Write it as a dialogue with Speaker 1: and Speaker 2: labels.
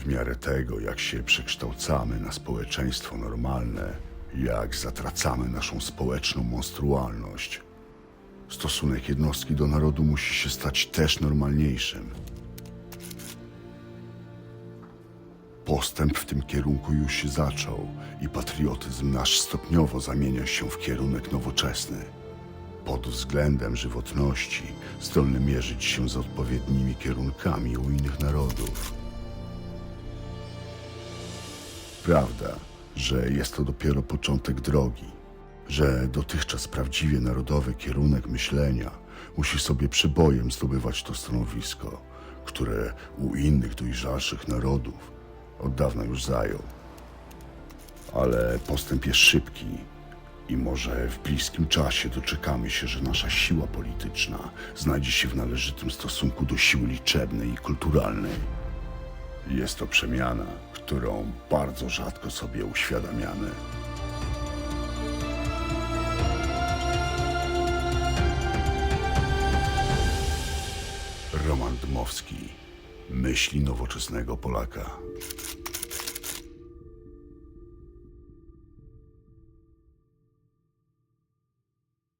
Speaker 1: W miarę tego, jak się przekształcamy na społeczeństwo normalne, jak zatracamy naszą społeczną monstrualność, stosunek jednostki do narodu musi się stać też normalniejszym. Postęp w tym kierunku już się zaczął i patriotyzm nasz stopniowo zamienia się w kierunek nowoczesny. Pod względem żywotności zdolny mierzyć się z odpowiednimi kierunkami u innych narodów. Prawda, że jest to dopiero początek drogi, że dotychczas prawdziwie narodowy kierunek myślenia musi sobie przebojem zdobywać to stanowisko, które u innych dojrzalszych narodów od dawna już zajął. Ale postęp jest szybki i może w bliskim czasie doczekamy się, że nasza siła polityczna znajdzie się w należytym stosunku do siły liczebnej i kulturalnej. Jest to przemiana, którą bardzo rzadko sobie uświadamiamy. Roman Dmowski. Myśli nowoczesnego Polaka.